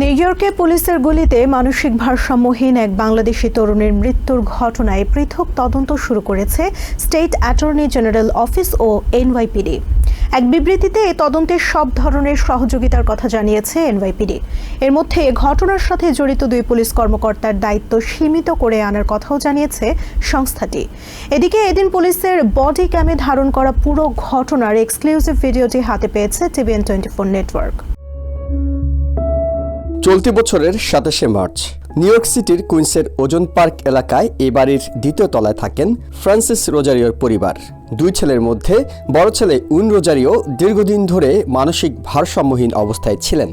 New ইয়র্কে পুলিশের গুলিতে মানসিক ভারসাম্যহীন এক বাংলাদেশি তরুণের মৃত্যুর ঘটনায় পৃথক তদন্ত শুরু করেছে স্টেট অ্যাটর্নি জেনারেল অফিস ও এনওয়াইপিডি। এক বিবৃতিতে এই তদন্তের সব ধরনের সহযোগিতার কথা জানিয়েছে এনওয়াইপিডি। এর মধ্যে ঘটনার সাথে জড়িত দুই পুলিশ কর্মকর্তার দায়িত্ব সীমিত করে আনার কথাও জানিয়েছে সংস্থাটি। এদিকে এদিন পুলিশের বডি ক্যামে ধারণ করা পুরো ঘটনার এক্সক্লুসিভ ভিডিওটি হাতে পেয়েছে টিভিএন টোয়েন্টি ফোর নেটওয়ার্ক। চলতি বছরের সাতাশে মার্চ, নিউ ইয়র্ক সিটির কুইন্সের ওজন পার্ক এলাকায় এ বাড়ির দ্বিতীয় তলায় থাকেন ফ্রান্সিস রোজারিওর পরিবার। দুই ছেলের মধ্যে বড় ছেলে উন রোজারিও দীর্ঘদিন ধরে মানসিক ভারসাম্যহীন অবস্থায় ছিলেন.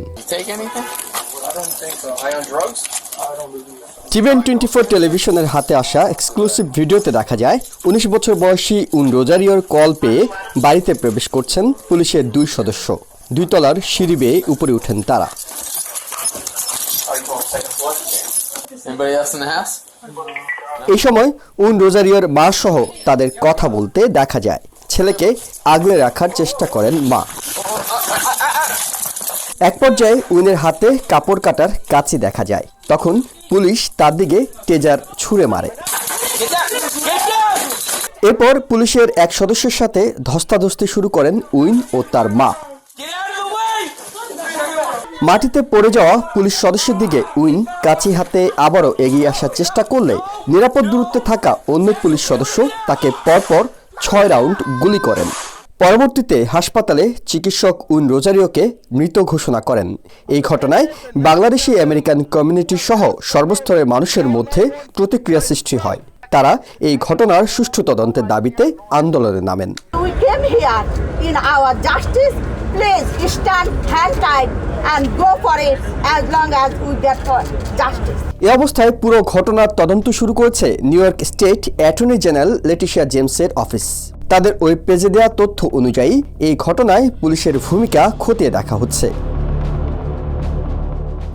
টিভিএন টোয়েন্টি ফোর টেলিভিশনের হাতে আসা এক্সক্লুসিভ ভিডিওতে দেখা যায়, উনিশ বছর বয়সী উন রোজারিওর কল পেয়ে বাড়িতে প্রবেশ করছেন পুলিশের দুই সদস্য। দুই তলার সিঁড়ি বেয়ে উপরে উঠেন তারা। এই সময় উন রোজারিওর মা সহ তাদের কথা বলতে দেখা যায়। ছেলেকে আগলে রাখার চেষ্টা করেন মা। এক পর্যায়ে উইনের হাতে কাপড় কাটার কাছে দেখা যায়। তখন পুলিশ তার দিকে টেজার ছুঁড়ে মারে। এরপর পুলিশের এক সদস্যের সাথে ধস্তাধস্তি শুরু করেন উইন ও তার মা। মাটিতে পড়ে যাওয়া পুলিশ সদস্যের দিকে উইন কাছি হাতে আবারও এগিয়ে আসার চেষ্টা করলে নিরাপদ দূরত্বে থাকা অন্য পুলিশ সদস্য তাকে পরপর ছয় রাউন্ড গুলি করেন। পরবর্তীতে হাসপাতালে চিকিৎসক উইন রোজারিওকে মৃত ঘোষণা করেন। এই ঘটনায় বাংলাদেশি আমেরিকান কমিউনিটি সহ সর্বস্তরের মানুষের মধ্যে প্রতিক্রিয়া সৃষ্টি হয়। তারা এই ঘটনার সুষ্ঠু তদন্তের দাবিতে আন্দোলনে নামেন। Please stand hand tight and go for it as long as we get for justice. এ অবস্থায় পুরো ঘটনার তদন্ত শুরু করেছে New York State attorney general Letitia জেমসের অফিস তাদের ওয়েব পেজে দেওয়া তথ্য অনুযায়ী এই ঘটনায় পুলিশের ভূমিকা খতিয়ে দেখা হচ্ছে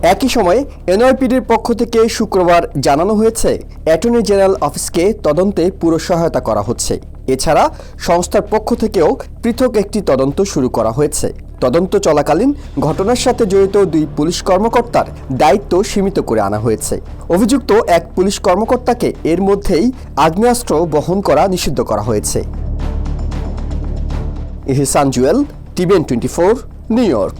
একই সময়ে এনআইপিডির পক্ষ থেকে শুক্রবার জানানো হয়েছে, অ্যাটর্নি জেনারেল অফিসকে তদন্তে পুরো সহায়তা করা হচ্ছে। এছাড়া সংস্থার পক্ষ থেকেও পৃথক একটি তদন্ত শুরু করা হয়েছে। তদন্ত চলাকালীন ঘটনার সাথে জড়িত দুই পুলিশ কর্মকর্তার দায়িত্ব সীমিত করে আনা হয়েছে। অভিযুক্ত এক পুলিশ কর্মকর্তাকে এর মধ্যেই আগ্নেয়াস্ত্র বহন করা নিষিদ্ধ করা হয়েছে। Ihsan Juel TVN twenty four, New York.